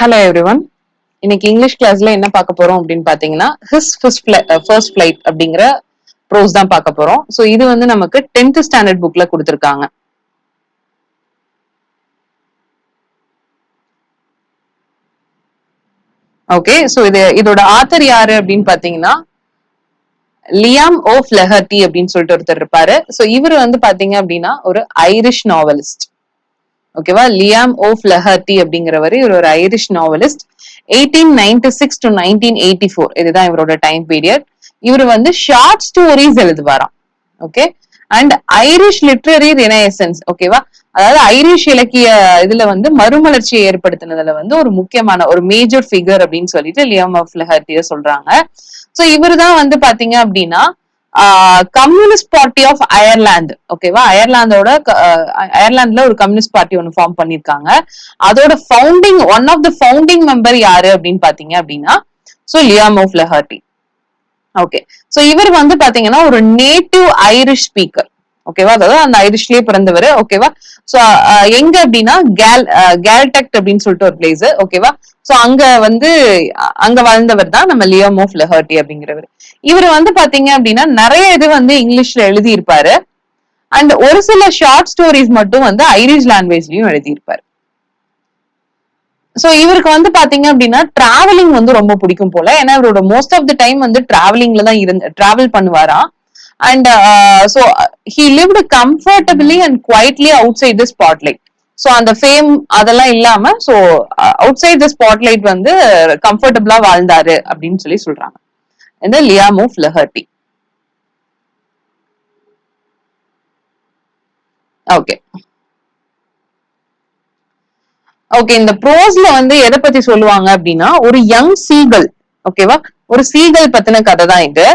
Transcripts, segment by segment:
Hello everyone இன்னைக்கு English கிளாஸ்ல என்ன பார்க்க போறோம் அப்படின்னு பாத்தீங்கன்னா ஹிஸ் ஃபர்ஸ்ட் ஃபிளைட் அப்படிங்கிற ப்ரோஸ் தான் பார்க்க போறோம். ஸோ இது வந்து நமக்கு டென்த் ஸ்டாண்டர்ட் புக்ல கொடுத்துருக்காங்க. ஓகே ஸோ இது இதோட ஆத்தர் யாரு அப்படின்னு பாத்தீங்கன்னா லியாம் ஓ ஃபிளஹர்டி அப்படின்னு சொல்லிட்டு ஒருத்தர் இருப்பாரு. ஸோ இவர் வந்து பாத்தீங்க அப்படின்னா ஒரு ஐரிஷ் நாவலிஸ்ட் ஓகேவா? லியாம் ஓ ஃபிளஹர்டி அப்படிங்கிறவர் இவர் ஒரு Irish novelist. Eighteen ninety six to nineteen eighty four. இதுதான் இவரோட டைம் பீரியட். இவர் வந்து short stories எழுதுவாராம். Okay? And Irish literary renaissance. ஓகேவா? அதாவது ஐரிஷ் இலக்கிய இதுல வந்து மறுமலர்ச்சியை ஏற்படுத்தினதுல வந்து ஒரு முக்கியமான ஒரு மேஜர் ஃபிகர் அப்படின்னு சொல்லிட்டு லியம் ஆஃப் லஹர்டிய சொல்றாங்க. சோ இவர் தான் வந்து பாத்தீங்க அப்படின்னா கம்யூனிஸ்ட் பார்ட்டி ஆஃப் அயர்லாந்து. ஓகேவா? அயர்லாந்தோட அயர்லாந்துல ஒரு கம்யூனிஸ்ட் பார்ட்டி ஒன்னு ஃபார்ம் பண்ணிருக்காங்க. அதோட founding one of the founding member யாரு அப்படின்னு பாத்தீங்க அப்படின்னா சோ லியாமோ ஆஃப் ஓகே சோ இவர் வந்து பாத்தீங்கன்னா ஒரு நேட்டிவ் ஐரிஷ் ஸ்பீக்கர் ஓகேவா? அதாவது அந்த ஐரிஷ்லயே பிறந்தவர் ஓகேவா? சோ எங்க அப்படின்னா கேல் கேல்டெக்ட் அப்படின்னு சொல்லிட்டு ஒரு பிளேஸ் ஓகேவா? சோ அங்க வந்து அங்க வாழ்ந்தவர் தான் நம்ம லியோ ஆஃப் லெஹர்டி அப்படிங்கிறவர். இவர் வந்து பாத்தீங்க அப்படின்னா நிறைய இது வந்து இங்கிலீஷ்ல எழுதி இருப்பாரு அண்ட் ஒரு சில ஷார்ட் ஸ்டோரிஸ் மட்டும் வந்து ஐரிஷ் லாங்குவேஜ்லயும் எழுதியிருப்பாரு. சோ இவருக்கு வந்து பாத்தீங்க அப்படின்னா டிராவலிங் வந்து ரொம்ப பிடிக்கும் போல. ஏன்னா இவரோட மோஸ்ட் ஆஃப் த டைம் வந்து டிராவலிங்ல தான் இருந்து travel பண்ணுவாராம் and so he lived comfortably and quietly outside the spotlight so அந்த ஃபேம் அதெல்லாம் இல்லாம so outside the spotlight வந்து கம்ஃபர்டபுளா வாழ்ந்தாரு அப்படின்னு சொல்லி சொல்றாங்க. இந்த லியா மூவ் லெஹர்டி ஓகே ஓகே இந்த ப்ரோஸ்ல வந்து எதை பத்தி சொல்லுவாங்க அப்படின்னா ஒரு யங் சீகல் ஓகேவா ஒரு சீகல் பத்தின கதை தான் இது.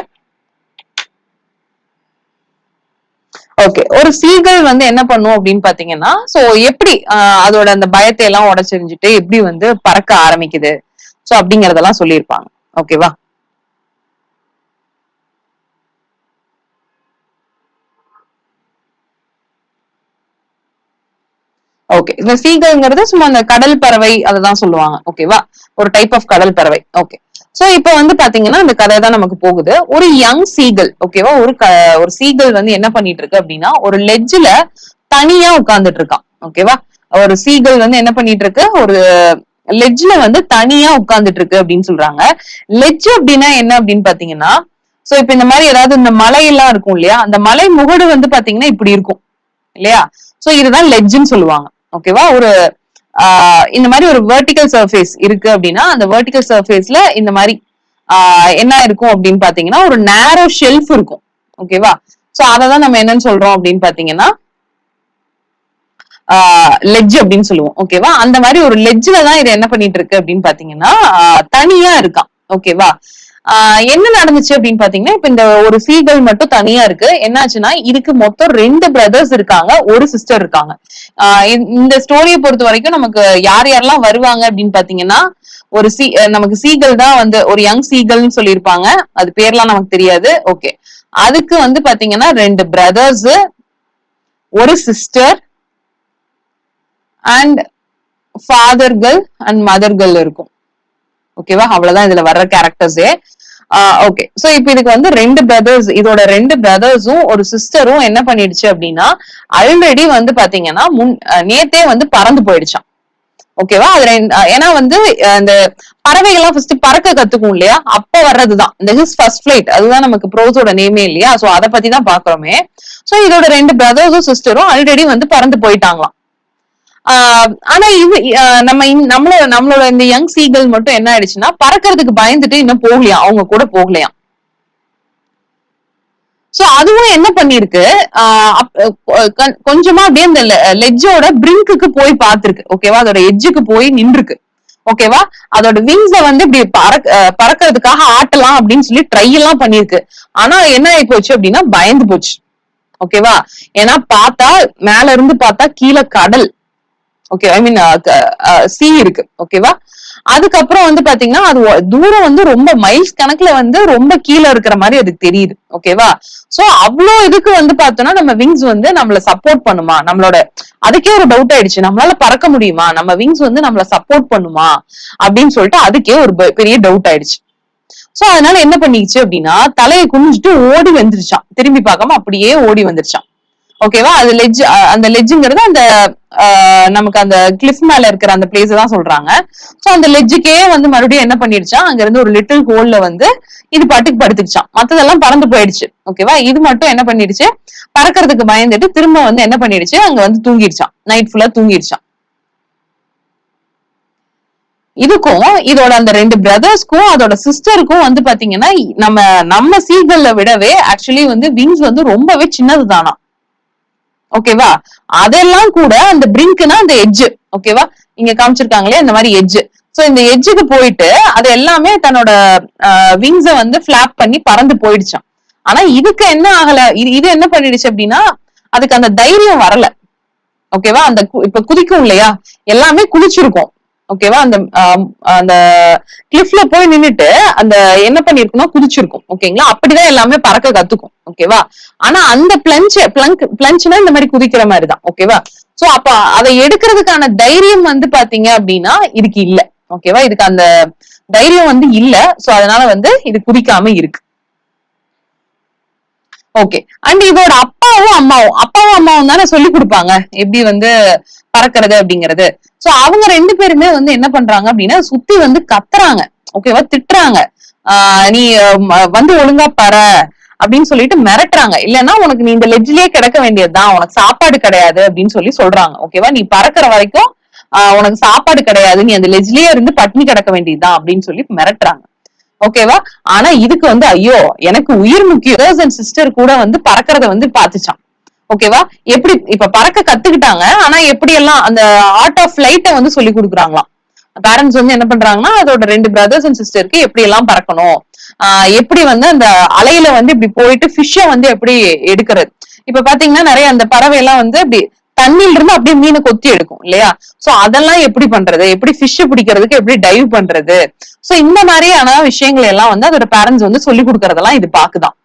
ஓகே ஒரு சீகல் வந்து என்ன பண்ணும் அப்படின்னு பாத்தீங்கன்னா சோ எப்படி அதோட அந்த பயத்தை எல்லாம் உடச்செறிஞ்சிட்டு எப்படி வந்து பறக்க ஆரம்பிக்குது? சோ அப்படிங்கறதெல்லாம் சொல்லியிருப்பாங்க. ஓகேவா ஓகே இந்த சீகல்ங்கிறது சும்மா அந்த கடல் பறவை அதை தான் சொல்லுவாங்க ஓகேவா ஒரு டைப் ஆஃப் கடல் பறவை. ஓகே சோ இப்ப வந்து பாத்தீங்கன்னா அந்த கதை தான் நமக்கு போகுது. ஒரு யங் சீகல் ஓகேவா ஒரு ஒரு சீகல் வந்து என்ன பண்ணிட்டு இருக்கு அப்படின்னா ஒரு லெஜ்ல தனியா உட்கார்ந்துட்டு இருக்கான் ஓகேவா ஒரு சீகல் வந்து என்ன பண்ணிட்டு இருக்கு ஒரு லெஜ்ல வந்து தனியா உட்கார்ந்துட்டு இருக்கு அப்படின்னு சொல்றாங்க. லெஜ் அப்படின்னா என்ன அப்படின்னு பாத்தீங்கன்னா சோ இப்ப இந்த மாதிரி ஏதாவது இந்த மலை எல்லாம் இருக்கும் இல்லையா? அந்த மலை முகடு வந்து பாத்தீங்கன்னா இப்படி இருக்கும் இல்லையா? சோ இதுதான் லெட்ஜ்னு சொல்லுவாங்க ஓகேவா ஒரு இந்த மாதிரி ஒரு வெர்டிக்கல் சர்ஃபேஸ் இருக்கு அப்படின்னா அந்த வெர்டிக்கல் சர்ஃபேஸ்ல இந்த மாதிரி என்ன இருக்கும் அப்படின்னு பாத்தீங்கன்னா ஒரு நேரோ ஷெல்ஃப் இருக்கும். ஓகேவா சோ அததான் நம்ம என்னன்னு சொல்றோம் அப்படின்னு பாத்தீங்கன்னா லெட்ஜ் அப்படின்னு சொல்லுவோம். ஓகேவா அந்த மாதிரி ஒரு லெஜ்ல தான் இது என்ன பண்ணிட்டு இருக்கு அப்படின்னு பாத்தீங்கன்னா தனியா இருக்கான் ஓகேவா என்ன நடந்துச்சு அப்படின்னு பாத்தீங்கன்னா இப்ப இந்த ஒரு சீகல் மட்டும் தனியா இருக்கு. என்னாச்சுன்னா இதுக்கு மொத்தம் ரெண்டு பிரதர்ஸ் இருக்காங்க ஒரு சிஸ்டர் இருக்காங்க. இந்த ஸ்டோரியை பொறுத்த வரைக்கும் நமக்கு யார் யாரெல்லாம் வருவாங்க அப்படின்னு பாத்தீங்கன்னா ஒரு சீ நமக்கு சீகல் தான் வந்து ஒரு யங் சீகல்னு சொல்லியிருப்பாங்க. அது பேர்லாம் நமக்கு தெரியாது. ஓகே அதுக்கு வந்து பாத்தீங்கன்னா ரெண்டு பிரதர்ஸ் ஒரு சிஸ்டர் அண்ட் ஃபாதர்கள் அண்ட் மதர்கள் இருக்கும். ஓகேவா அவ்வளவுதான் இதுல வர்ற கேரக்டர்ஸே ஓகே சோ இப்ப இதுக்கு வந்து ரெண்டு பிரதர்ஸ் இதோட ரெண்டு பிரதர்ஸும் ஒரு சிஸ்டரும் என்ன பண்ணிடுச்சு அப்படின்னா ஆல்ரெடி வந்து பாத்தீங்கன்னா முன் நேத்தே வந்து பறந்து போயிடுச்சான் ஓகேவா அது ஏன்னா வந்து இந்த பறவைகள்லாம் ஃபர்ஸ்ட் பறக்க கத்துக்கும் இல்லையா? அப்ப வர்றதுதான். இந்த ஹிஸ் ஃபர்ஸ்ட் ஃபிளைட் அதுதான் நமக்கு ப்ரோஸோட நேமே இல்லையா? சோ அதை பத்தி தான் பாக்குறோமே. சோ இதோட ரெண்டு பிரதர்ஸும் சிஸ்டரும் ஆல்ரெடி வந்து பறந்து போயிட்டாங்களாம். ஆனா இது நம்ம நம்மளோட நம்மளோட இந்த யங் சீகல் மட்டும் என்ன ஆயிடுச்சுன்னா பறக்கிறதுக்கு பயந்துட்டு இன்னும் போகலையா? அவங்க கூட போகலையா? சோ அதுவும் என்ன பண்ணிருக்கு கொஞ்சமா அப்படியே அந்த லெஜ்ஜோட பிரிங்க்கு போய் பாத்துருக்கு ஓகேவா அதோட எஜ்ஜுக்கு போய் நின்றுருக்கு. ஓகேவா அதோட விங்ஸ வந்து இப்படி பறக்க பறக்கிறதுக்காக ஆட்டலாம் அப்படின்னு சொல்லி ட்ரை எல்லாம் பண்ணிருக்கு ஆனா என்ன ஆகி போச்சு அப்படின்னா பயந்து போச்சு. ஓகேவா ஏன்னா பார்த்தா மேல இருந்து பார்த்தா கீழே கடல். ஓகே ஐ மீன் சி இருக்கு ஓகேவா அதுக்கப்புறம் வந்து பாத்தீங்கன்னா அது தூரம் வந்து ரொம்ப மைல்ஸ் கணக்குல வந்து ரொம்ப கீழே இருக்கிற மாதிரி அதுக்கு தெரியுது ஓகேவா சோ அவ்வளோ இதுக்கு வந்து பார்த்தோம்னா நம்ம விங்ஸ் வந்து நம்மள சப்போர்ட் பண்ணுமா? நம்மளோட அதுக்கே ஒரு டவுட் ஆயிடுச்சு. நம்மளால பறக்க முடியுமா? நம்ம விங்ஸ் வந்து நம்மள சப்போர்ட் பண்ணுமா? அப்படின்னு சொல்லிட்டு அதுக்கே ஒரு பெ- பெரிய டவுட் ஆயிடுச்சு. சோ அதனால என்ன பண்ணிச்சு அப்படின்னா தலையை குனிஞ்சிட்டு ஓடி வந்துருச்சான். திரும்பி பார்க்காம அப்படியே ஓடி வந்துருச்சான். ஓகேவா? அது லெஜ் அந்த லெஜ்ஜுங்கிறது அந்த நமக்கு அந்த கிளிஃப் மேல இருக்கிற அந்த பிளேஸ் தான் சொல்றாங்க. சோ அந்த லெஜ்ஜுக்கே வந்து மறுபடியும் என்ன பண்ணிடுச்சான் அங்க இருந்து ஒரு லிட்டில் ஹோல்ல வந்து இது பாட்டுக்கு படுத்துக்கிச்சான் மத்ததெல்லாம் பறந்து போயிடுச்சு. ஓகேவா? இது மட்டும் என்ன பண்ணிடுச்சு? பறக்கிறதுக்கு பயந்துட்டு திரும்ப வந்து என்ன பண்ணிடுச்சு? அங்க வந்து தூங்கிடுச்சான் நைட் ஃபுல்லா தூங்கிடுச்சான் இதுக்கும் இதோட அந்த ரெண்டு பிரதர்ஸ்க்கும் அதோட சிஸ்டருக்கும் வந்து பாத்தீங்கன்னா நம்ம நம்ம சீகல்ல விடவே ஆக்சுவலி வந்து விங்ஸ் வந்து ரொம்பவே சின்னது தானா ஓகேவா? அதெல்லாம் கூட அந்த பிரிங்க்னா அந்த எட்ஜ் ஓகேவா? இங்க காமிச்சிருக்காங்களே இந்த மாதிரி எஜ்ஜு சோ இந்த எட்ஜுக்கு போயிட்டு அது எல்லாமே தன்னோட விங்ஸ வந்து பிளாப் பண்ணி பறந்து போயிடுச்சான் ஆனா இதுக்கு என்ன ஆகல? இது இது என்ன பண்ணிடுச்சு அப்படின்னா அதுக்கு அந்த தைரியம் வரல. ஓகேவா? அந்த இப்ப குதிக்கும் இல்லையா? எல்லாமே குளிச்சிருக்கும். ஓகேவா அந்த அந்த கிளிஃப்ல போய் நின்னுட்டு அந்த என்ன பண்ணிருக்கோம் குதிச்சிருக்கும். ஓகேங்களா அப்படிதான் எல்லாமே பறக்க கத்துக்கும். ஓகேவா ஆனா அந்த பிளஞ்ச் பிளங்க் பிளஞ்ச்னா இந்த மாதிரி குதிக்கிற மாதிரி தான். ஓகேவா சோ அப்ப அதை எடுக்கிறதுக்கான தைரியம் வந்து பாத்தீங்க அப்படின்னா இதுக்கு இல்ல. ஓகேவா இதுக்கு அந்த தைரியம் வந்து இல்ல. சோ அதனால வந்து இது குதிக்காம இருக்கு. ஓகே அண்ட் இதோட அப்பாவும் அம்மாவும். அப்பாவும் அம்மாவும் தானே சொல்லி கொடுப்பாங்க. எப்படி வந்து பறக்கிறது அப்படிங்கறது. சோ அவங்க ரெண்டு பேருமே வந்து என்ன பண்றாங்க அப்படின்னா சுத்தி வந்து கத்துறாங்க. ஓகேவா திட்டுறாங்க. ஆஹ் நீ வந்து ஒழுங்கா பற அப்படின்னு சொல்லிட்டு மிரட்டுறாங்க. இல்லைன்னா உனக்கு நீ இந்த லெஜ்லயே கிடக்க வேண்டியதுதான். உனக்கு சாப்பாடு கிடையாது அப்படின்னு சொல்லி சொல்றாங்க. ஓகேவா நீ பறக்கிற வரைக்கும் ஆஹ், உனக்கு சாப்பாடு கிடையாது. நீ அந்த லெஜ்லயே இருந்து பட்னி கிடக்க வேண்டியதுதான் அப்படின்னு சொல்லி மிரட்டுறாங்க. ஓகேவா ஆனா இதுக்கு வந்து ஐயோ எனக்கு உயிர் முக்கியம். அண்ட் சிஸ்டர் கூட வந்து பறக்கிறத வந்து பாத்துச்சான் ஓகேவா? எப்படி இப்ப பறக்க கத்துக்கிட்டாங்க. ஆனா எப்படி எல்லாம் அந்த ஆர்ட் ஆஃப் லைட்ட வந்து சொல்லி கொடுக்குறாங்களாம். பேரண்ட்ஸ் வந்து என்ன பண்றாங்கன்னா அதோட ரெண்டு பிரதர்ஸ் அண்ட் சிஸ்டருக்கு எப்படி எல்லாம் பறக்கணும்? ஆஹ் எப்படி வந்து அந்த அலையில வந்து இப்படி போயிட்டு ஃபிஷ்ஷ வந்து எப்படி எடுக்கிறது? இப்ப பாத்தீங்கன்னா நிறைய அந்த பறவை எல்லாம் வந்து இப்படி தண்ணியில இருந்து அப்படியே மீனை கொத்தி எடுக்கும் இல்லையா? சோ அதெல்லாம் எப்படி பண்றது? எப்படி ஃபிஷ் பிடிக்கிறதுக்கு எப்படி டைவ் பண்றது? சோ இந்த மாதிரியான விஷயங்கள் எல்லாம் வந்து அதோட பேரண்ட்ஸ் வந்து சொல்லி கொடுக்கறதெல்லாம் இது பாக்குதான்.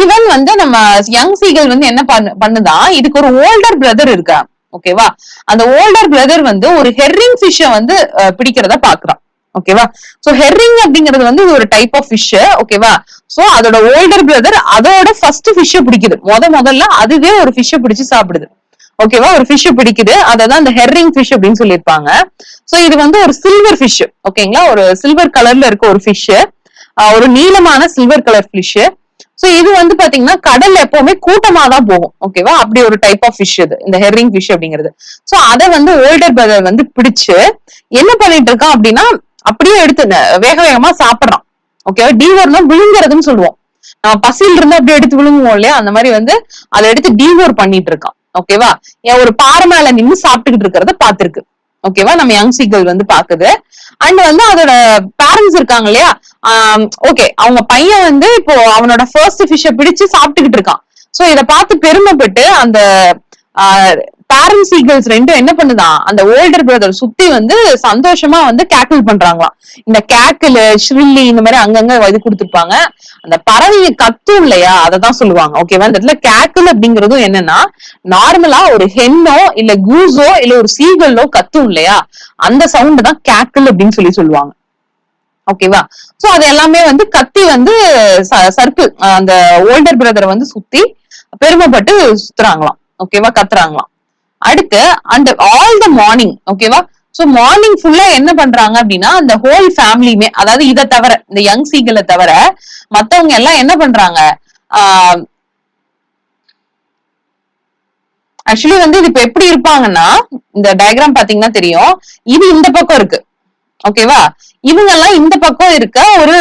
ஈவன் வந்து நம்ம யங் சீகல் வந்து என்ன பண்ணு பண்ணுதான் இதுக்கு ஒரு ஓல்டர் பிரதர் இருக்கா? ஓகேவா அந்த ஓல்டர் பிரதர் வந்து ஒரு ஹெர்ரிங் ஃபிஷ்ஷ வந்து பிடிக்கிறத பாக்குறான். ஓகேவா சோ ஹெர்ரிங் அப்படிங்கிறது வந்து ஒரு டைப் ஆஃப் ஃபிஷ் ஓகேவா சோ அதோட ஓல்டர் பிரதர் அதோட ஃபர்ஸ்ட் ஃபிஷ்ஷ பிடிக்குது. முத முதல்ல அதுவே ஒரு ஃபிஷ்ஷ பிடிச்சு சாப்பிடுது. ஓகேவா ஒரு ஃபிஷ் பிடிக்குது. அததான் அந்த ஹெர்ரிங் ஃபிஷ் அப்படின்னு சொல்லியிருப்பாங்க. சோ இது வந்து ஒரு சில்வர் ஃபிஷ் ஓகேங்களா ஒரு சில்வர் கலர்ல இருக்க ஒரு ஃபிஷ் ஒரு நீளமான சில்வர் கலர் ஃபிஷ் சோ இது வந்து பாத்தீங்கன்னா கடல் எப்பவுமே கூட்டமா தான் போகும் ஓகேவா அப்படி ஒரு டைப் ஆஃப் ஃபிஷ் இது. இந்த ஹெர்ரிங் ஃபிஷ் அப்படிங்கிறது. சோ அத வந்து ஓல்டர் பிரதர் வந்து பிடிச்சு என்ன பண்ணிட்டு இருக்கான் அப்படின்னா அப்படியே எடுத்து வேக வேகமா சாப்பிடுறான். ஓகேவா டீவர்னா விழுங்குறதுன்னு சொல்லுவோம். நம்ம பசியில இருந்து அப்படியே எடுத்து விழுங்குவோம் இல்லையா? அந்த மாதிரி வந்து அதை எடுத்து டீவோர் பண்ணிட்டு இருக்கான். ஓகேவா ஏன் ஒரு பாறை மேல நின்னு சாப்பிட்டுக்கிட்டு இருக்கிறத பாத்திருக்கு ஓகேவா நம்ம யங் சீக்கள் வந்து பாக்குது அண்ட் வந்து அதோட பேரண்ட்ஸ் இருக்காங்க இல்லையா? ஓகே அவங்க பையன் வந்து இப்போ அவனோட ஃபர்ஸ்ட் ஃபிஷ்ஷ பிடிச்சு சாப்பிட்டுக்கிட்டு இருக்கான். சோ இத பார்த்து பெருமைப்பட்டு அந்த பேரண்ட்ஸ் ஈகிள்ஸ் ரெண்டும் என்ன பண்ணுதான்? அந்த ஓல்டர் பிரதர் சுத்தி வந்து சந்தோஷமா வந்து கேக்கிள் பண்றாங்களாம். இந்த கேக்கிள் ஷ்ரில்லி இந்த மாதிரி அங்கங்க இது கொடுத்துருப்பாங்க. அந்த பறவைங்க கத்தும் இல்லையா? அததான் சொல்லுவாங்க. ஓகேவா இந்த இடத்துல கேக்கிள் அப்படிங்கறதும் என்னன்னா நார்மலா ஒரு ஹென்னோ இல்ல கூஸோ இல்ல ஒரு சீகல்லோ கத்தும் இல்லையா? அந்த சவுண்ட் தான் கேக்கிள் அப்படின்னு சொல்லி சொல்லுவாங்க. ஓகேவா சோ அது எல்லாமே வந்து கத்தி வந்து சர்க்கிள் அந்த ஓல்டர் பிரதர் வந்து சுத்தி பெருமைப்பட்டு சுத்துறாங்களாம். ஓகேவா கத்துறாங்களாம். அடுத்து அண்ட் ஆல் த மார்னிங் ஓகேவா சோ மார்னிங் ஃபுல்லா என்ன பண்றாங்க அப்படின்னா அந்த ஹோல் ஃபேமிலியுமே அதாவது இதை தவிர இந்த யங் சீகளை தவிர மத்தவங்க எல்லாம் என்ன பண்றாங்க? ஆஹ் ஆக்சுவலி வந்து இது இப்ப எப்படி இருப்பாங்கன்னா இந்த டயக்ராம் பாத்தீங்கன்னா தெரியும். இது இந்த பக்கம் இருக்கு. ஓகேவா இவங்க எல்லாம் இந்த பக்கம் இருக்க ஒரு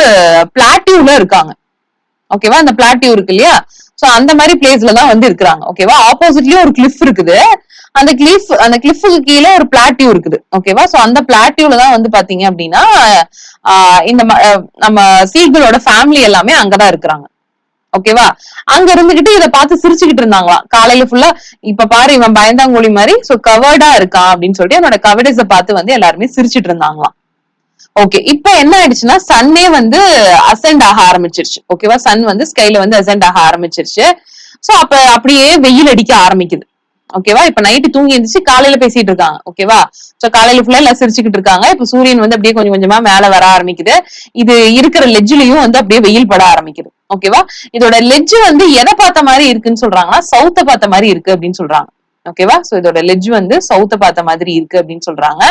பிளாட்டியூல இருக்காங்க. ஓகேவா அந்த பிளாட்டியூ இருக்கு இல்லையா? சோ அந்த மாதிரி பிளேஸ்ல தான் வந்து இருக்கிறாங்க. ஓகேவா ஆப்போசிட்லயும் ஒரு கிளிஃப் இருக்குது. அந்த கிளிஃப் அந்த கிளிஃபுக்கு கீழே ஒரு பிளாட்டியூ இருக்குது. ஓகேவா சோ அந்த பிளாட்டியூல தான் வந்து பாத்தீங்க அப்படின்னா இந்த ம- நம்ம சீகளோட ஃபேமிலி எல்லாமே அங்கதான் இருக்கிறாங்க. ஓகேவா அங்க இருந்துகிட்டு இதை பார்த்து சிரிச்சுக்கிட்டு இருந்தாங்களாம். காலையில ஃபுல்லா இப்ப பாரு இவன் பயந்தாங்கோழி மாதிரி சோ கவர்டா இருக்கான் அப்படின்னு சொல்லிட்டு என்னோட கவர்டஸ பார்த்து வந்து எல்லாருமே சிரிச்சிட்டு இருந்தாங்களாம். ஓகே இப்ப என்ன ஆயிடுச்சுன்னா சன்னே வந்து அசெண்ட் ஆக ஆரம்பிச்சிருச்சு. ஓகேவா சன் வந்து ஸ்கைல வந்து அசெண்ட் ஆக ஆரம்பிச்சிருச்சு. சோ அப்ப அப்படியே வெயில் அடிக்க ஆரம்பிக்குது. ஓகேவா இப்ப நைட்டு தூங்கி எழுந்துச்சு காலையில பேசிட்டு இருக்காங்க. ஓகேவா சோ காலையில ஃபுல்லா எல்லாம் சிரிச்சுக்கிட்டு இருக்காங்க. இப்ப சூரியன் வந்து அப்படியே கொஞ்சம் கொஞ்சமா மேல வர ஆரம்பிக்குது. இது இருக்கிற லெஜ்லயும் வந்து அப்படியே வெயில் பட ஆரம்பிக்குது. ஓகேவா இதோட லெஜ் வந்து எதை பார்த்த மாதிரி இருக்குன்னு சொல்றாங்கன்னா சவுத்த பார்த்த மாதிரி இருக்கு அப்படின்னு சொல்றாங்க. ஓகேவா சோ இதோட லெஜ் வந்து சவுத்த பார்த்த மாதிரி இருக்கு அப்படின்னு சொல்றாங்க.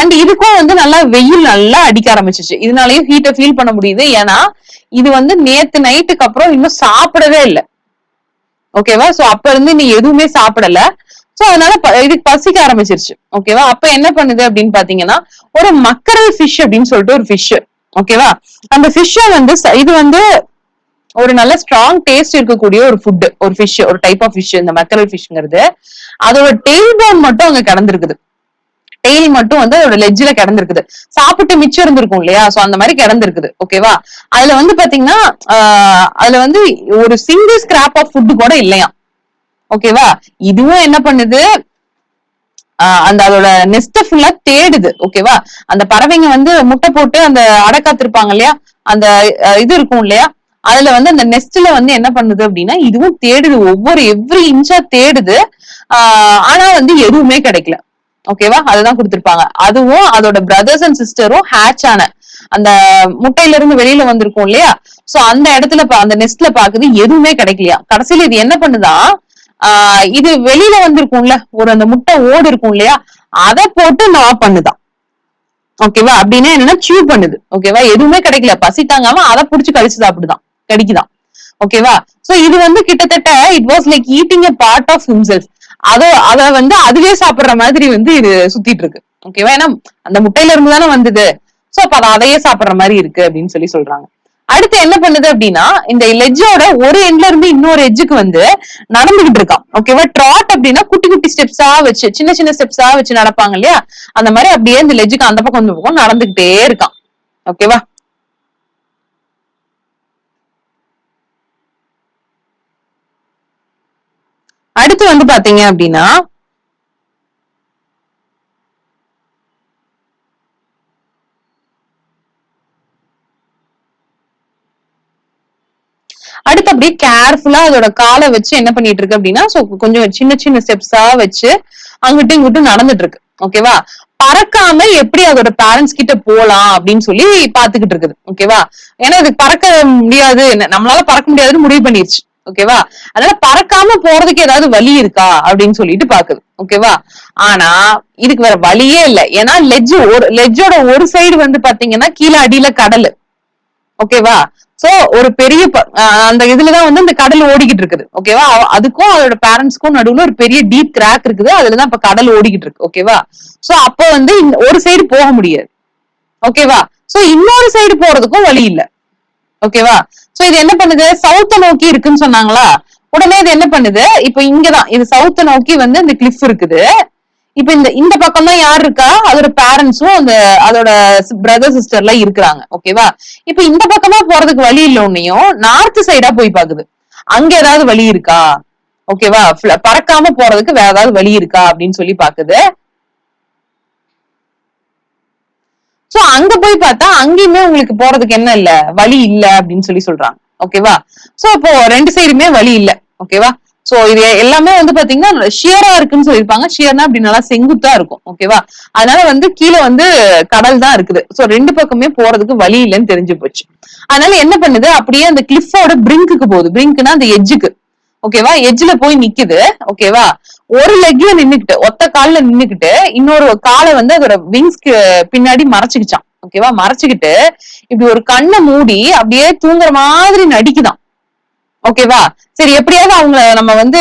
அண்ட் இதுக்கும் வந்து நல்லா வெயில் நல்லா அடிக்க ஆரம்பிச்சிச்சு. இதனாலயும் ஹீட்டை ஃபீல் பண்ண முடியுது. ஏன்னா இது வந்து நேத்து நைட்டுக்கு அப்புறம் இன்னும் சாப்பிடவே இல்லை. ஓகேவா சோ அப்ப இருந்து நீ எதுவுமே சாப்பிடல. சோ அதனால இதுக்கு பசிக்க ஆரம்பிச்சிருச்சு. ஓகேவா அப்ப என்ன பண்ணுது அப்படின்னு பாத்தீங்கன்னா ஒரு மக்கரல் ஃபிஷ் அப்படின்னு சொல்லிட்டு ஒரு ஃபிஷ் ஓகேவா அந்த ஃபிஷ்ஷ வந்து இது வந்து ஒரு நல்ல ஸ்ட்ராங் டேஸ்ட் இருக்கக்கூடிய ஒரு ஃபுட் ஒரு ஃபிஷ் ஒரு டைப் ஆஃப் ஃபிஷ் இந்த மக்கரல் ஃபிஷ்ங்கிறது அதோட டெய்ல் போன் மட்டும் அங்க கிடந்திருக்குது டெய்ல் மட்டும் வந்து அதோட லெஜ்ல கிடந்திருக்குது. சாப்பிட்டு மிச்சம் இருந்திருக்கும் இல்லையா? சோ அந்த மாதிரி கிடந்திருக்குது. ஓகேவா அதுல வந்து பாத்தீங்கன்னா ஆஹ் அதுல வந்து ஒரு சிங்கிள் ஸ்கிராப் ஆஃப் ஃபுட் கூட இல்லையா ஓகேவா இதுவும் என்ன பண்ணுது? ஆஹ் அந்த அதோட நெஸ்ட ஃபுல்லா தேடுது. ஓகேவா அந்த பறவைங்க வந்து முட்டை போட்டு அந்த அடக்காத்திருப்பாங்க இல்லையா? அந்த இது இருக்கும் இல்லையா? அதுல வந்து அந்த நெஸ்ட்ல வந்து என்ன பண்ணுது அப்படின்னா இதுவும் தேடுது. ஒவ்வொரு எவ்ரி இன்ச்சா தேடுது. ஆஹ் ஆனா வந்து எதுவுமே கிடைக்கல. ஓகேவா அதுதான் கொடுத்திருப்பாங்க. அதுவும் அதோட பிரதர்ஸ் அண்ட் சிஸ்டரும் ஹேட்ச் ஆன அந்த முட்டையில இருந்து வெளியில வந்திருக்கும் இல்லையா? சோ அந்த இடத்துல அந்த நெஸ்ட்ல பாக்குது எதுவுமே கிடைக்கலையா? கடைசியில இது என்ன பண்ணுதான் ஆஹ் இது வெளியில வந்திருக்கும்ல ஒரு அந்த முட்டை ஓடு இருக்கும் இல்லையா? அதை போட்டு நான் பண்ணுதான் ஓகேவா அப்படின்னா என்னன்னா சியூ பண்ணுது. ஓகேவா எதுவுமே கிடைக்கல. பசி தாங்காம அதை புடிச்சு கடிச்சு சாப்பிடுதான். கிடைக்குதான். ஓகேவா சோ இது வந்து கிட்டத்தட்ட it was like eating a part of himself அத அத வந்து அதுவே சாப்பிடுற மாதிரி வந்து இது சுத்திட்டு இருக்கு ஓகேவா ஏன்னா அந்த முட்டையில இருந்து தானே வந்தது. சோ அப்ப அதை அதையே சாப்பிடுற மாதிரி இருக்கு அப்படின்னு சொல்லி சொல்றாங்க. அடுத்து என்ன பண்ணுது அப்படின்னா இந்த லெஜ்ஜோட ஒரு எண்ட்ல இருந்து இன்னொரு எஜ்ஜுக்கு வந்து நடந்துகிட்டு இருக்கான். ஓகேவா ட்ராட் அப்படின்னா குட்டி குட்டி ஸ்டெப்ஸா வச்சு சின்ன சின்ன ஸ்டெப்ஸா வச்சு நடப்பாங்க இல்லையா? அந்த மாதிரி அப்படியே இந்த லெஜ்ஜுக்கு அந்த பக்கம் இந்த பக்கம் நடந்துகிட்டே இருக்கான். ஓகேவா அடுத்து வந்து பாத்தீங்க அப்படின்னா அடுத்து அப்படியே கேர்ஃபுல்லா அதோட காலை வச்சு என்ன பண்ணிட்டு இருக்கு அப்படின்னா சோ கொஞ்சம் சின்ன சின்ன ஸ்டெப்ஸா வச்சு அங்கிட்டும் இங்கிட்டும் நடந்துட்டு இருக்கு. ஓகேவா பறக்காம எப்படி அதோட பேரண்ட்ஸ் கிட்ட போலாம் அப்படின்னு சொல்லி பாத்துக்கிட்டு இருக்குது. ஓகேவா ஏன்னா இதுக்கு பறக்க முடியாது. என்ன- நம்மளால பறக்க முடியாதுன்னு முடிவு பண்ணிருச்சு. ஓகேவா அதனால பறக்காம போறதுக்கு ஏதாவது வழி இருக்கா? அப்படின்னு சொல்லிட்டு பாக்குது. ஓகேவா ஆனா இதுக்கு வேற வழியே இல்ல. ஏன்னா லெஜ் ஒரு லெஜ்ஜோட ஒரு சைடு வந்து பாத்தீங்கன்னா கீழே அடியில கடல். ஓகேவா சோ ஒரு பெரிய அந்த இதுலதான் வந்து அந்த கடல் ஓடிக்கிட்டு இருக்குது. ஓகேவா அதுக்கும் அதோட பேரண்ட்ஸ்க்கும் நடுவுல ஒரு பெரிய டீப் கிராக் இருக்குது. அதுலதான் இப்ப கடல் ஓடிக்கிட்டு இருக்கு. ஓகேவா சோ அப்போ வந்து இந்த ஒரு சைடு போக முடியாது. ஓகேவா சோ இன்னொரு சைடு போறதுக்கும் வழி இல்லை. ஓகேவா சோ இது என்ன பண்ணுது? சவுத்த நோக்கி இருக்குன்னு சொன்னாங்களா? உடனே இது என்ன பண்ணுது? இப்ப இங்கதான். இது சவுத்த நோக்கி வந்து இந்த கிளிஃப் இருக்குது. இப்ப இந்த இந்த பக்கம் தான் யார் இருக்கா? அதோட பேரண்ட்ஸும் அந்த அதோட பிரதர் சிஸ்டர் எல்லாம் இருக்கிறாங்க. ஓகேவா இப்ப இந்த பக்கமா போறதுக்கு வழி இல்ல உன்னையும் நார்த் சைடா போய் பாக்குது. அங்க ஏதாவது வழி இருக்கா? ஓகேவா பறக்காம போறதுக்கு வேற ஏதாவது வழி இருக்கா? அப்படின்னு சொல்லி பாக்குது. சோ அங்க போய் பார்த்தா அங்கேயுமே உங்களுக்கு போறதுக்கு என்ன இல்ல? வழி இல்ல அப்படின்னு சொல்லி சொல்றாங்க. ஓகேவா சோ அப்போ ரெண்டு சைடுமே வழி இல்ல. ஓகேவா சோ இது எல்லாமே வந்து பாத்தீங்கன்னா ஷியரா இருக்குன்னு சொல்லியிருப்பாங்க. ஷியர்னா அப்படி நல்லா செங்குத்தா இருக்கும். ஓகேவா அதனால வந்து கீழே வந்து கடல் தான் இருக்குது. சோ ரெண்டு பக்கமே போறதுக்கு வழி இல்லைன்னு தெரிஞ்சு போச்சு. அதனால என்ன பண்ணுது? அப்படியே அந்த கிளிஃபோட பிரிங்க்குக்கு போகுது. பிரிங்க்னா அந்த எஜ்ஜுக்கு ஓகேவா? எஜ்ல போய் நிக்குது. ஓகேவா? ஒரு லெக்ல நின்னுக்கிட்டு ஒத்த கால்ல நின்னுக்கிட்டு இன்னொரு காலை வந்து அதோட விங்ஸ்க்கு பின்னாடி மறைச்சுக்கிச்சான் ஓகேவா? மறைச்சுக்கிட்டு இப்படி ஒரு கண்ணை மூடி அப்படியே தூங்குற மாதிரி நடிக்குதாம். ஓகேவா? சரி எப்படியாவது அவங்க நம்ம வந்து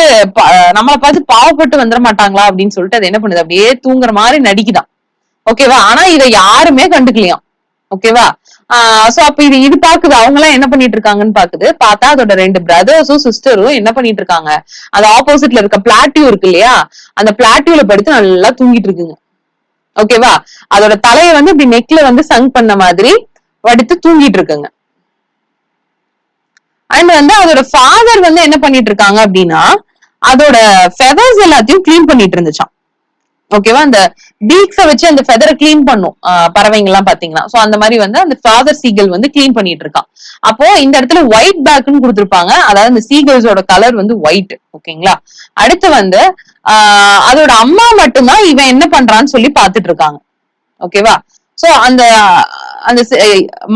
நம்மளை பார்த்து பாவப்பட்டு வந்துட மாட்டாங்களா அப்படின்னு சொல்லிட்டு அது என்ன பண்ணுது? அப்படியே தூங்குற மாதிரி நடிக்குதாம். ஓகேவா? ஆனா இதை யாருமே கண்டுக்கலையாம். ஓகேவா? சோ அப்ப இது இது பாக்குது. அவங்க எல்லாம் என்ன பண்ணிட்டு இருக்காங்கன்னு பாக்குது. பார்த்தா அதோட ரெண்டு பிரதர்ஸும் சிஸ்டரும் என்ன பண்ணிட்டு இருக்காங்க அது ஆப்போசிட்ல இருக்க பிளாட்டியூ இருக்கு இல்லையா? அந்த பிளாட்டியூல படுத்து நல்லா தூங்கிட்டு இருக்குங்க ஓகேவா அதோட தலையை வந்து இப்படி நெக்ல வந்து சங்க் பண்ண மாதிரி படுத்து தூங்கிட்டு இருக்குங்க அண்ட் வந்து அதோட ஃபாதர் வந்து என்ன பண்ணிட்டு இருக்காங்க அப்படின்னா அதோட ஃபெதர்ஸ் எல்லாத்தையும் க்ளீன் பண்ணிட்டு இருந்துச்சாம் ஓகேவா அந்த பீக்ஸ வச்சு அந்த ஃபெதரை கிளீன் பண்ணும். பறவைங்க எல்லாம் பாத்தீங்கன்னா. சோ அந்த மாதிரி வந்து அந்த ஃபாதர் சீகல் வந்து கிளீன் பண்ணிட்டு இருக்கான். அப்போ இந்த இடத்துல ஒயிட் பேக்னு கொடுத்திருப்பாங்க. அதாவது இந்த சீகல்ஸோட கலர் வந்து ஒயிட் ஓகேங்களா அடுத்து வந்து ஆஹ் அதோட அம்மா மட்டும்தான் இவன் என்ன பண்றான்னு சொல்லி பாத்துட்டு இருக்காங்க. ஓகேவா சோ அந்த அந்த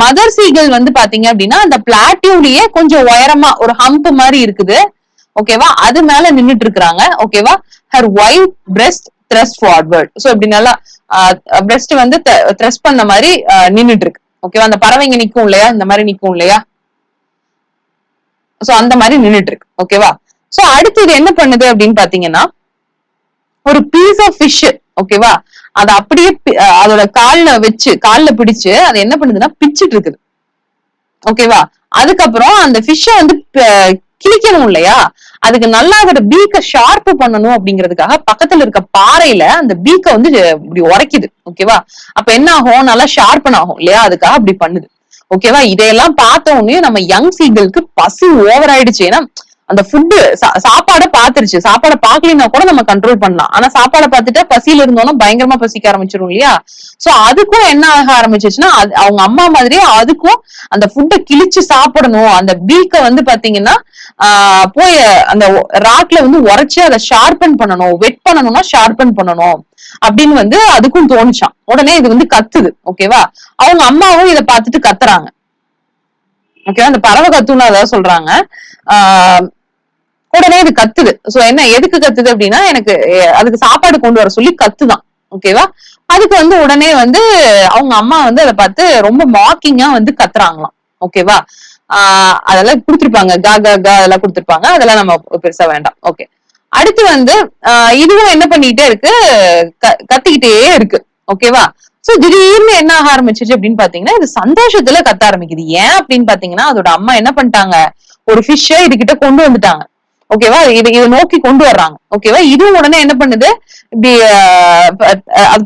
மதர் சீகல் வந்து பாத்தீங்க அப்படின்னா அந்த பிளாட்டியூலயே கொஞ்சம் உயரமா ஒரு ஹம்ப் மாதிரி இருக்குது. ஓகேவா அது மேல நின்னுட்டு இருக்கிறாங்க. ஓகேவா her white breast thrust forward so இப்படி நல்லா பிரஸ்ட் வந்து த்ரெஸ் பண்ண மாதிரி நின்றுட்டு இருக்கு ஓகேவா அந்த பறவைங்க நிக்கும் இல்லையா? இந்த மாதிரி நிக்கும் இல்லையா? ஸோ அந்த மாதிரி நின்னுட்டு இருக்கு ஓகேவா சோ அடுத்து இது என்ன பண்ணுது அப்படின்னு பாத்தீங்கன்னா ஒரு பீஸ் ஆஃப் ஃபிஷ் ஓகேவா அதை அப்படியே அதோட கால்ல வச்சு கால்ல பிடிச்சு அது என்ன பண்ணுதுன்னா பிச்சுட்டு இருக்குது ஓகேவா அதுக்கப்புறம் அந்த ஃபிஷ்ஷை வந்து கிழிக்கணும் இல்லையா? அதுக்கு நல்லா அதோட பீக்க ஷார்ப் பண்ணணும் அப்படிங்கிறதுக்காக பக்கத்துல இருக்க பாறையில அந்த பீக்க வந்து இப்படி உரைக்குது ஓகேவா அப்ப என்ன ஆகும் நல்லா ஷார்பன் ஆகும் இல்லையா? அதுக்காக அப்படி பண்ணுது. ஓகேவா இதையெல்லாம் பார்த்த உடனே நம்ம யங் சீகளுக்கு பசி ஓவர் ஆயிடுச்சு. ஏன்னா அந்த ஃபுட்டு சாப்பாடை பாத்துருச்சு சாப்பாடை பாக்கலன்னா கூட நம்ம கண்ட்ரோல் பண்ணலாம். ஆனா சாப்பாடை பார்த்துட்டா பசியில இருந்தோம்னா பயங்கரமா பசிக்க ஆரம்பிச்சிரும் இல்லையா? சோ அதுக்கும் என்ன ஆக ஆரம்பிச்சிச்சுன்னா அது- அவங்க அம்மா மாதிரியே அதுக்கும் அந்த ஃபுட்டை கிழிச்சு சாப்பிடணும். அந்த பீக்க வந்து பாத்தீங்கன்னா ஆஹ் போய் அந்த ராக்ல வந்து உரைச்சு அதை ஷார்பன் பண்ணணும். வெட் பண்ணணும்னா ஷார்பன் பண்ணணும். அப்படின்னு வந்து அதுக்கும் தோணுச்சான் உடனே இது வந்து கத்துது. ஓகேவா அவங்க அம்மாவும் இதை பார்த்துட்டு கத்துறாங்க. ஓகேவா அந்த பறவை கத்துன்னு அதாவது சொல்றாங்க. ஆஹ் உடனே இது கத்துது. சோ என்ன எதுக்கு கத்துது அப்படின்னா எனக்கு அதுக்கு சாப்பாடு கொண்டு வர சொல்லி கத்துதான். ஓகேவா அதுக்கு வந்து உடனே வந்து அவங்க அம்மா வந்து அதை பார்த்து ரொம்ப மாக்கிங்கா வந்து கத்துறாங்களாம். ஓகேவா ஆஹ் அதெல்லாம் குடுத்திருப்பாங்க. கா கா கா அதெல்லாம் கொடுத்திருப்பாங்க. அதெல்லாம் நம்ம பெருசா வேண்டாம். ஓகே அடுத்து வந்து ஆஹ் இதுவும் என்ன பண்ணிட்டே இருக்கு? க- கத்திக்கிட்டே இருக்கு. ஓகேவா சோ திடீர்னு என்ன ஆக ஆரம்பிச்சிச்சு அப்படின்னு பாத்தீங்கன்னா இது சந்தோஷத்துல கத்த ஆரம்பிக்குது. ஏன் அப்படின்னு பாத்தீங்கன்னா அதோட அம்மா என்ன பண்ணிட்டாங்க? ஒரு ஃபிஷ்ஷ இதுகிட்ட கொண்டு வந்துட்டாங்க. ஓகேவா? இது இதை நோக்கி கொண்டு வர்றாங்க. ஓகேவா? இதுவும் உடனே என்ன பண்ணுது? இப்படி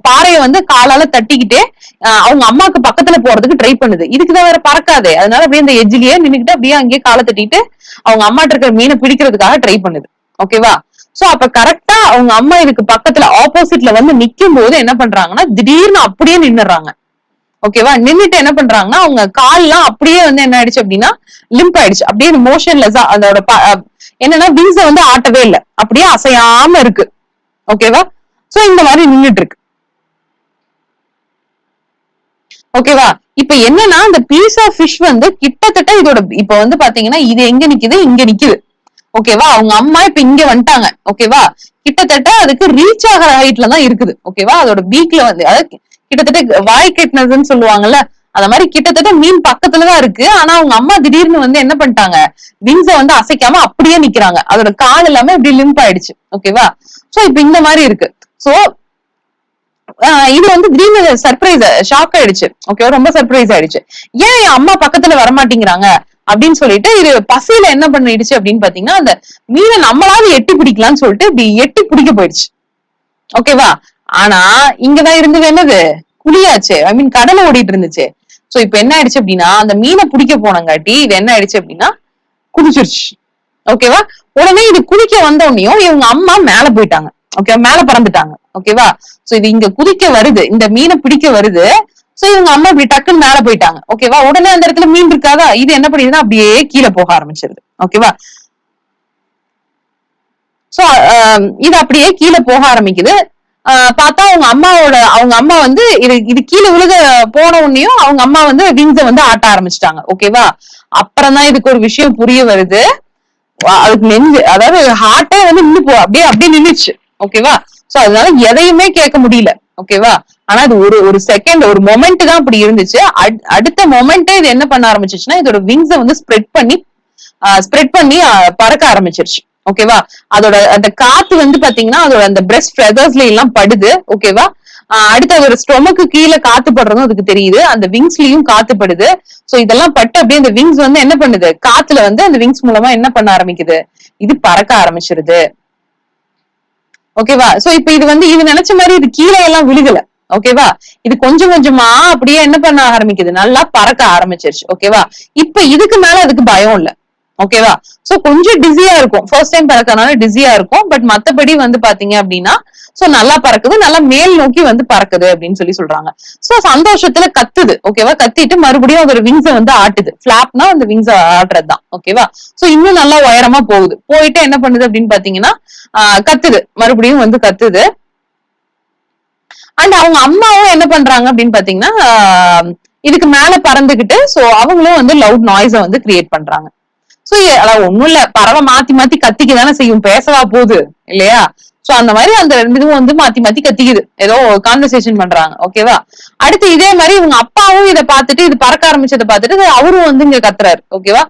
பாறையை வந்து காலால தட்டிக்கிட்டே அவங்க அம்மாக்கு பக்கத்துல போறதுக்கு ட்ரை பண்ணுது. இதுக்குதான் வேற பறக்காதே. அதனால அப்படியே அந்த எஜ்ஜிலேயே நின்னுக்கிட்டு அப்படியே அங்கேயே காலை தட்டிட்டு அவங்க அம்மாட்ட இருக்கிற மீனை பிடிக்கிறதுக்காக ட்ரை பண்ணுது. ஓகேவா? சோ அப்ப கரெக்டா அவங்க அம்மா இதுக்கு பக்கத்துல ஆப்போசிட்ல வந்து நிக்கும் போது என்ன பண்றாங்கன்னா திடீர்னு அப்படியே நின்னுறாங்க ஓகேவா நின்னுட்டு என்ன பண்றாங்கன்னா அவங்க கால்லாம் அப்படியே வந்து என்ன ஆயிடுச்சு அப்படின்னா லிம்ப் ஆயிடுச்சு. அப்படியே மோஷன்லெஸ்ஸா அதோட என்னன்னா விங்ஸ வந்து ஆட்டவே இல்ல. அப்படியே அசையாம இருக்கு. ஓகேவா சோ இந்த மாதிரி நின்னுட்டு இருக்கு. ஓகேவா இப்ப என்னன்னா இந்த பீஸ் ஆஃப் ஃபிஷ் வந்து கிட்டத்தட்ட இதோட இப்ப வந்து பாத்தீங்கன்னா இது எங்க நிக்குது? இங்க நிக்குது. ஓகேவா அவங்க அம்மா இப்ப இங்க வந்துட்டாங்க. ஓகேவா கிட்டத்தட்ட அதுக்கு ரீச் ஆகிற ஹைட்ல தான் இருக்குது. ஓகேவா அதோட பீக்ல வந்து அதாவது கிட்டத்தட்ட வாய் கெட்னஸ்ன்னு சொல்லுவாங்கல்ல அந்த மாதிரி கிட்டத்தட்ட மீன் பக்கத்துலதான் இருக்கு. ஆனா அவங்க அம்மா திடீர்னு வந்து என்ன பண்ணிட்டாங்க விங்ஸ வந்து அசைக்காம அப்படியே நிக்கிறாங்க. அதோட கால் எல்லாமே இப்படி லிம்ப் ஆயிடுச்சு. ஓகேவா சோ இப்ப இந்த மாதிரி இருக்கு. சோ இது வந்து திடீர்னு சர்ப்ரைஸ் ஷாக் ஆயிடுச்சு. ஓகே ரொம்ப சர்ப்ரைஸ் ஆயிடுச்சு. ஏன் என் அம்மா பக்கத்துல வரமாட்டேங்கிறாங்க? அப்படின்னு சொல்லிட்டு இது பசியில என்ன பண்ணிடுச்சு அப்படின்னு பாத்தீங்கன்னா அந்த மீனை நம்மளாவது எட்டி பிடிக்கலாம்னு சொல்லிட்டு இப்படி எட்டி பிடிக்க போயிடுச்சு. ஓகேவா ஆனா இங்கதான் இருந்தது என்னது? குழியாச்சு. ஐ மீன் கடலை ஓடிட்டு இருந்துச்சு. சோ இப்ப என்ன ஆயிடுச்சு அப்படின்னா அந்த மீனை பிடிக்க போனங்காட்டி இது என்ன ஆயிடுச்சு அப்படின்னா குதிச்சிருச்சு. ஓகேவா உடனே இது குதிக்க வந்த உடனேயும் இவங்க அம்மா மேல போயிட்டாங்க. ஓகேவா மேல பறந்துட்டாங்க. ஓகேவா சோ இது இங்க குதிக்க வருது. இந்த மீனை பிடிக்க வருது. சோ இவங்க அம்மா இப்படி டக்குன்னு மேல போயிட்டாங்க. ஓகேவா உடனே அந்த இடத்துல மீன் இருக்காதா? இது என்ன பண்ணிடுதுன்னா அப்படியே கீழே போக ஆரம்பிச்சிருது. ஓகேவா சோ இது அப்படியே கீழே போக ஆரம்பிக்குது. பார்த்தா அவங்க அம்மாவோட அவங்க அம்மா வந்து இது இது கீழே விழுக போன உடனேயும் அவங்க அம்மா வந்து விங்ஸ வந்து ஆட்ட ஆரம்பிச்சிட்டாங்க. ஓகேவா அப்புறம் தான் இதுக்கு ஒரு விஷயம் புரிய வருது. அதுக்கு நெஞ்சு அதாவது ஹார்ட்டே வந்து நின்னு போ அப்படியே அப்படியே நின்றுச்சு ஓகேவா சோ அதனால எதையுமே கேட்க முடியல. ஓகேவா ஆனா இது ஒரு ஒரு செகண்ட் ஒரு மொமெண்ட் தான் அப்படி இருந்துச்சு. அட்- அடுத்த மொமெண்டே இது என்ன பண்ண ஆரம்பிச்சிச்சுன்னா இதோட விங்ஸை வந்து ஸ்ப்ரெட் பண்ணி ஸ்ப்ரெட் பண்ணி பறக்க ஆரம்பிச்சிருச்சு. ஓகேவா அதோட அந்த காத்து வந்து பாத்தீங்கன்னா அதோட அந்த பிரஸ்ட் ஃபெதர்ஸ்ல எல்லாம் படுது. ஓகேவா அடுத்து அதோட ஸ்டொமக்கு கீழே காத்து படுறதும் அதுக்கு தெரியுது. அந்த விங்ஸ்லயும் காத்து படுது. சோ இதெல்லாம் பட்டு அப்படியே அந்த விங்ஸ் வந்து என்ன பண்ணுது? காத்துல வந்து அந்த விங்ஸ் மூலமா என்ன பண்ண ஆரம்பிக்குது? இது பறக்க ஆரம்பிச்சிருது. ஓகேவா சோ இப்ப இது வந்து இது நினைச்ச மாதிரி இது கீழே எல்லாம் விழுகல. ஓகேவா இது கொஞ்சம் கொஞ்சமா அப்படியே என்ன பண்ண ஆரம்பிக்குது? நல்லா பறக்க ஆரம்பிச்சிருச்சு. ஓகேவா இப்ப இதுக்கு மேல அதுக்கு பயம் இல்ல. ஓகேவா சோ கொஞ்சம் டிஸியா இருக்கும். ஃபர்ஸ்ட் டைம் பறக்கறதுனால டிசியா இருக்கும். பட் மத்தபடி வந்து பாத்தீங்க அப்படின்னா சோ நல்லா பறக்குது. நல்லா மேல் நோக்கி வந்து பறக்குது அப்படின்னு சொல்லி சொல்றாங்க. சோ சந்தோஷத்துல கத்துது. ஓகேவா கத்திட்டு மறுபடியும் அதோட விங்ஸ வந்து ஆட்டுது. பிளாப்னா அந்த விங்ஸ ஆட்டுறது தான் ஓகேவா சோ இன்னும் நல்லா உயரமா போகுது. போயிட்டு என்ன பண்ணுது அப்படின்னு பாத்தீங்கன்னா கத்துது. மறுபடியும் வந்து கத்துது. அண்ட் அவங்க அம்மாவும் என்ன பண்றாங்க அப்படின்னு பாத்தீங்கன்னா இதுக்கு மேல பறந்துகிட்டு சோ அவங்களும் வந்து லவுட் நாய்ஸ வந்து கிரியேட் பண்றாங்க. சோ ஒண்ணும் இல்ல. பறவை மாத்தி மாத்தி கத்திக்க தானே செய்யும். பேசவா போகுது. இல்லையா? சோ அந்த மாதிரி அந்த ரெண்டு இதுவும் வந்து மாத்தி மாத்தி கத்திக்குது. ஏதோ கான்வர்சேஷன் பண்றாங்க. ஓகேவா அடுத்து இதே மாதிரி இவங்க அப்பாவும் இதை பார்த்துட்டு இது பறக்க ஆரம்பிச்சதை பார்த்துட்டு அவரும் வந்து இங்க கத்துறாரு. ஓகேவா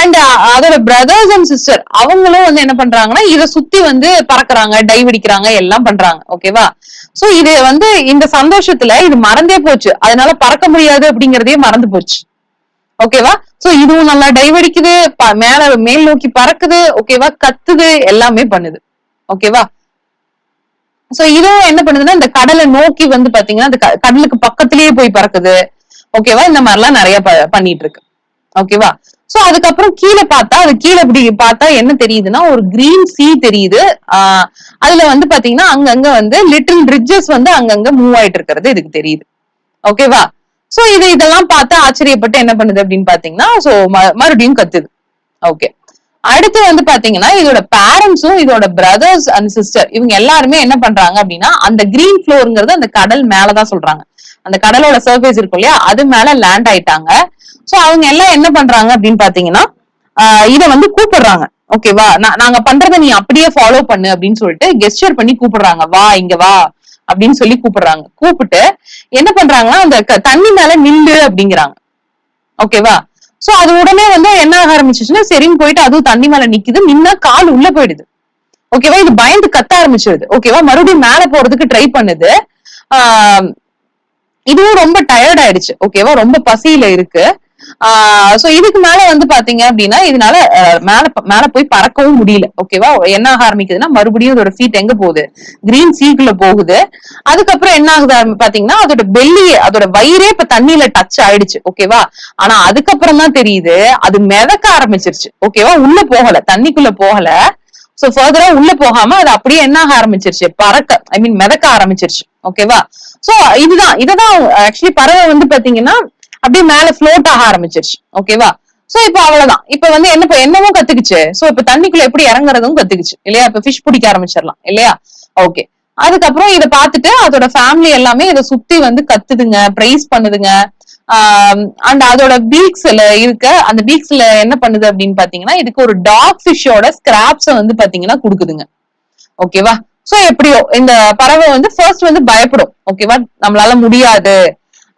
அண்ட் அதோட பிரதர்ஸ் அண்ட் சிஸ்டர் அவங்களும் வந்து என்ன பண்றாங்கன்னா இத சுத்தி வந்து பறக்குறாங்க டைவ் அடிக்கிறாங்க எல்லாம் பண்றாங்க. ஓகேவா சோ இது வந்து இந்த சந்தோஷத்துல இது மறந்தே போச்சு. அதனால பறக்க முடியாது அப்படிங்கறதே மறந்து போச்சு. ஓகேவா சோ இதுவும் நல்லா டைவ் அடிக்குது மேல மேல் நோக்கி பறக்குது ஓகேவா கத்துது எல்லாமே பண்ணுது. ஓகேவா சோ இதுவும் என்ன பண்ணுதுன்னா இந்த கடலை நோக்கி வந்து பாத்தீங்கன்னா அந்த கடலுக்கு பக்கத்திலேயே போய் பறக்குது. ஓகேவா இந்த மாதிரிலாம் நிறைய ப- பண்ணிட்டு இருக்கு ஓகேவா சோ அதுக்கப்புறம் கீழே பார்த்தா அது கீழே இப்படி பார்த்தா என்ன தெரியுதுன்னா ஒரு கிரீன் சீ தெரியுது. ஆஹ் அதுல வந்து பாத்தீங்கன்னா அங்கங்க வந்து லிட்டில் ரிட்ஜஸ் வந்து அங்கங்க மூவ் ஆயிட்டு இருக்கிறது இதுக்கு தெரியுது. ஓகேவா சோ இது இதெல்லாம் பார்த்து ஆச்சரியப்பட்டு என்ன பண்ணுது அப்படின்னு பாத்தீங்கன்னா சோ மறுபடியும் கத்துது. ஓகே அடுத்து வந்து பாத்தீங்கன்னா இதோட பேரண்ட்ஸும் இதோட பிரதர்ஸ் அண்ட் சிஸ்டர் இவங்க எல்லாருமே என்ன பண்றாங்க அப்படின்னா அந்த கிரீன் ஃபுளோருங்கிறது அந்த கடல் மேலதான் சொல்றாங்க. அந்த கடலோட சர்ஃபேஸ் இருக்கும் இல்லையா அது மேல லேண்ட் ஆயிட்டாங்க. சோ அவங்க எல்லாம் என்ன பண்றாங்க அப்படின்னு பாத்தீங்கன்னா இத வந்து கூப்பிடுறாங்க. ஓகேவா நாங்க பண்றதை நீ அப்படியே ஃபாலோ பண்ணு அப்படின்னு சொல்லிட்டு கெஸ்டர் பண்ணி கூப்பிடுறாங்க. வா இங்க வா. அப்படின்னு சொல்லி கூப்பிடுறாங்க. கூப்பிட்டு என்ன பண்றாங்கன்னா அந்த க- தண்ணி மேல நில்லு அப்படிங்கிறாங்க. ஓகேவா சோ அது உடனே வந்து என்ன ஆக ஆரம்பிச்சிச்சுன்னா சரின்னு போயிட்டு அதுவும் தண்ணி மேல நிக்குது. நின்னா கால் உள்ள போயிடுது. ஓகேவா இது பயந்து கத்த ஆரம்பிச்சிருது. ஓகேவா மறுபடியும் மேல போறதுக்கு ட்ரை பண்ணுது. ஆஹ் இதுவும் ரொம்ப டயர்ட் ஆயிடுச்சு. ஓகேவா ரொம்ப பசியில இருக்கு. ஆஹ் சோ இதுக்கு மேல வந்து பாத்தீங்க அப்படின்னா இதனால மேல மேல போய் பறக்கவும் முடியல. ஓகேவா என்ன ஆக ஆரம்பிக்குதுன்னா மறுபடியும் அதோட ஃபீட் எங்க போகுது? கிரீன் சீக்குள்ள போகுது. அதுக்கப்புறம் என்ன ஆகுது பாத்தீங்கன்னா அதோட பெல்லியே அதோட வயிறே இப்ப தண்ணியில டச் ஆயிடுச்சு. ஓகேவா ஆனா அதுக்கப்புறம் தான் தெரியுது அது மிதக்க ஆரம்பிச்சிருச்சு. ஓகேவா உள்ள போகல தண்ணிக்குள்ள போகல. சோ ஃபர்தரா உள்ள போகாம அது அப்படியே என்ன ஆக ஆரம்பிச்சிருச்சு? பறக்க ஐ மீன் மிதக்க ஆரம்பிச்சிருச்சு. ஓகேவா சோ இதுதான் இததான் ஆக்சுவலி பறவை வந்து பாத்தீங்கன்னா அப்படியே மேல ஃப்ளோட் ஆக ஆரம்பிச்சிருச்சு. ஓகேவா சோ இப்ப அவ்வளவுதான். இப்ப வந்து என்ன இப்ப என்னமோ கத்துக்குச்சு. சோ இப்ப தண்ணிக்குள்ள எப்படி இறங்குறதும் கத்துக்குச்சு. இல்லையா? இப்ப ஃபிஷ் பிடிக்க ஆரம்பிச்சிடலாம். இல்லையா? ஓகே அதுக்கப்புறம் இதை பார்த்துட்டு அதோட ஃபேமிலி எல்லாமே இதை சுத்தி வந்து கத்துதுங்க பிரைஸ் பண்ணுதுங்க. அண்ட் அதோட பீக்ஸ்ல இருக்க அந்த பீக்ஸ்ல என்ன பண்ணுது அப்படின்னு பாத்தீங்கன்னா இதுக்கு ஒரு டாக் ஃபிஷ்ஷோட ஸ்கிராப்ஸ வந்து பாத்தீங்கன்னா கொடுக்குதுங்க. ஓகேவா சோ எப்படியோ இந்த பறவை வந்து ஃபர்ஸ்ட் வந்து பயப்படும். ஓகேவா நம்மளால முடியாது.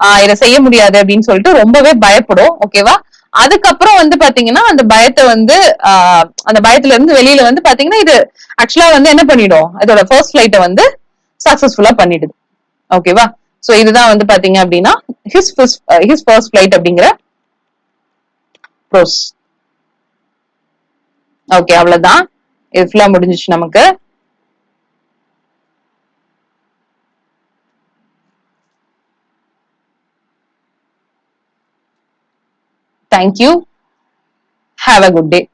ஆஹ் இதை செய்ய முடியாது அப்படின்னு சொல்லிட்டு ரொம்பவே பயப்படும் ஓகேவா அதுக்கப்புறம் வந்து பாத்தீங்கன்னா அந்த பயத்தை வந்து ஆஹ் அந்த பயத்துல இருந்து வெளியில வந்து பாத்தீங்கன்னா இது ஆக்சுவலா வந்து என்ன பண்ணிடும்? இதோட ஃபர்ஸ்ட் ஃபிளைட்டை வந்து சக்சஸ்ஃபுல்லா பண்ணிடுது ஓகேவா சோ இதுதான் வந்து பாத்தீங்க அப்படின்னா ஹிஸ் ஹிஸ் ஃபர்ஸ்ட் ஃபிளைட் அப்படிங்கிற ப்ரோஸ் ஓகே அவ்வளவுதான். இது ஃபுல்லா முடிஞ்சிச்சு நமக்கு. Thank you. Have a good day.